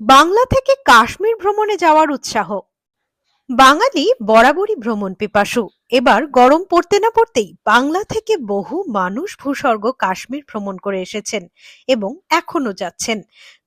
বাংলা থেকে কাশ্মীর ভ্রমণে যাওয়ার উৎসাহ। বাঙালি বরাবরই ভ্রমণ পিপাসু। এবার গরম পড়তে না পড়তেই বাংলা থেকে বহু মানুষ ভূস্বর্গ কাশ্মীর ভ্রমণ করে এসেছেন এবং এখনও যাচ্ছেন।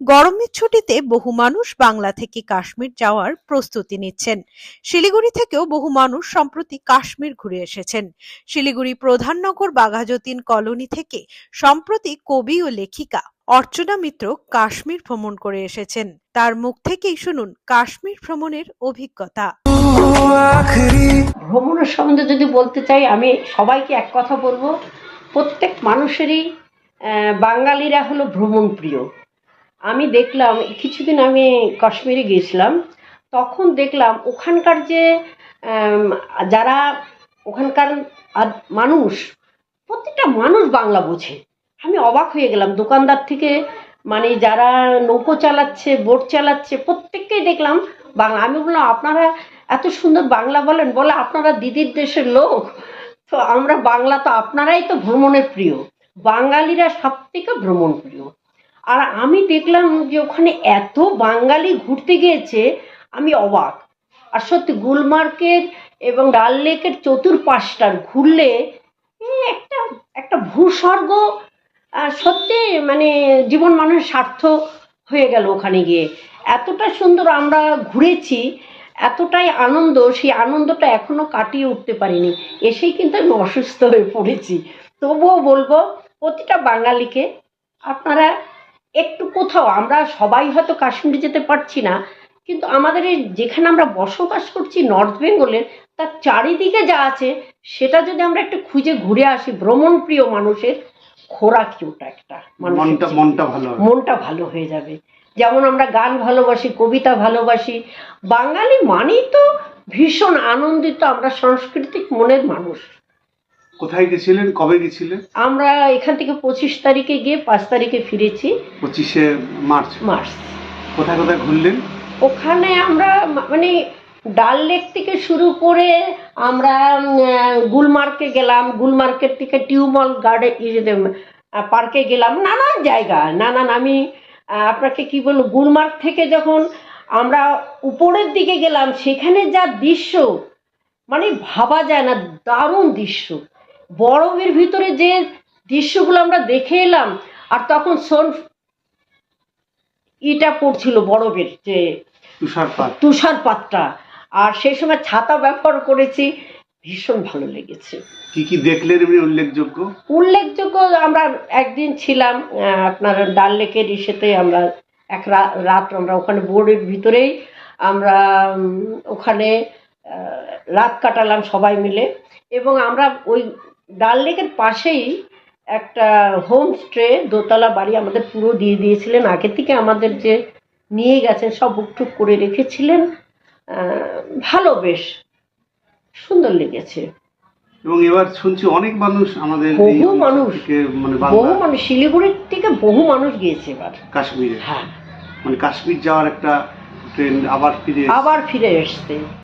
গরমের ছুটিতে বহু মানুষ বাংলা থেকে কাশ্মীর যাওয়ার প্রস্তুতি নিচ্ছেন। শিলিগুড়ি থেকেও বহু মানুষ সম্প্রতি কাশ্মীর ঘুরে এসেছেন। শিলিগুড়ি প্রধাননগর বাঘাযতীন কলোনি থেকে সম্প্রতি কবি ও লেখিকা অর্চনা মিত্র কাশ্মীর ভ্রমণ করে এসেছেন। তার মুখ থেকেই শুনুন কাশ্মীর ভ্রমণের অভিজ্ঞতা। ভ্রমণের সম্বন্ধে যদি বলতে চাই, আমি সবাইকে এক কথা বলব, প্রত্যেক মানুষেরই বাঙালিরা হলো ভ্রমণ প্রিয় আমি দেখলাম, কিছুদিন আমি কাশ্মীরে গিয়েছিলাম, তখন দেখলাম ওখানকার যে যারা ওখানকার মানুষ, প্রত্যেকটা মানুষ বাংলা বোঝে। আমি অবাক হয়ে গেলাম। দোকানদার থেকে মানে যারা নৌকো চালাচ্ছে, বোট চালাচ্ছে, প্রত্যেককেই দেখলাম বাংলা। আমি বললাম, আপনারা এত সুন্দর বাংলা বলেন, বলে আপনারা দিদির দেশের লোক। তো আমরা বাংলা তো আপনারাই তো ভ্রমণের প্রিয়। বাঙালিরা সব থেকে ভ্রমণ প্রিয়। আর আমি দেখলাম যে ওখানে এত বাঙালি ঘুরতে গিয়েছে, আমি অবাক। আর সত্যি গুলমার্কের এবং ডাল লেকের চতুর্পাশটার ঘুরলে একটা একটা ভূস্বর্গ সত্যি মানে জীবন মানুষ স্বার্থ হয়ে গেল ওখানে গিয়ে। এতটা সুন্দর আমরা ঘুরেছি, এতটাই আনন্দ, সেই আনন্দটা এখনও কাটিয়ে উঠতে পারিনি। এসেই কিন্তু আমি অসুস্থ হয়ে পড়েছি। তবুও বলব, প্রতিটা বাঙালিকে আপনারা একটু কোথাও, আমরা সবাই হয়তো কাশ্মীর যেতে পারছি না, কিন্তু আমাদের এই যেখানে আমরা বসবাস করছি নর্থ বেঙ্গলের তার চারিদিকে যা আছে, সেটা যদি আমরা একটু খুঁজে ঘুরে আসি ভ্রমণ প্রিয় মানুষের খোরাকি ওটা একটা মনটা মনটা ভালো মনটা ভালো হয়ে যাবে। যেমন আমরা গান ভালোবাসি কবিতা ভালোবাসি বাঙালি মানেই তো ভীষণ আনন্দিত আমরা সাংস্কৃতিক মনের মানুষ। কোথায় গেছিলেন? কবে গেছিলেন? আমরা এখান থেকে পঁচিশ তারিখে গিয়ে পাঁচ তারিখে ফিরেছি। পঁচিশে মার্চ। মার্চ। কোথায় কোথায় ঘুরলেন? ওখানে আমরা মানে ডাল লেক থেকে শুরু করে আমরা গুলমার্গে গেলাম। গুলমার্কের থেকে টিউমল গার্ডেন পার্কে গেলাম। নানান জায়গা নানান আমি আপনাকে কি বলব গুলমার্গ থেকে যখন আমরা উপরের দিকে গেলাম সেখানে যা দৃশ্য মানে ভাবা যায় না দারুণ দৃশ্য। বরফের ভিতরে যে দৃশ্যগুলো আমরা দেখে এলাম আর তখন সোন ইটা পড়ছিল বরফের যে তুষারপাত। তুষারপাতটা। আর সেই সময় ছাতা ব্যবহার করেছি ভীষণ ভালো লেগেছে। কি কি দেখলেন এমনি উল্লেখযোগ্য? উল্লেখযোগ্য আমরা একদিন ছিলাম আপনার ডাল লেকের ইসেতে আমরা এক রাত আমরা ওখানে বোর্ডের ভিতরেই আমরা ওখানে রাত কাটালাম সবাই মিলে। এবং আমরা ওই ডাল লেকের পাশেই একটা হোম স্টে দোতলা বাড়ি আমাদের পুরো দিয়ে দিয়েছিলেন। আগে থেকে আমাদের যে নিয়ে গেছেন সব বুকটুক করে রেখেছিলেন। ভালো বেশ। সুন্দর লেগেছে। এবং এবার শুনছি অনেক মানুষ আমাদের বহু মানুষ। মানে বহু মানুষ শিলিগুড়ির থেকে বহু মানুষ গিয়েছে এবার। কাশ্মীরে। হ্যাঁ। মানে কাশ্মীর যাওয়ার একটা ট্রেন আবার ফিরে আবার ফিরে এসছে।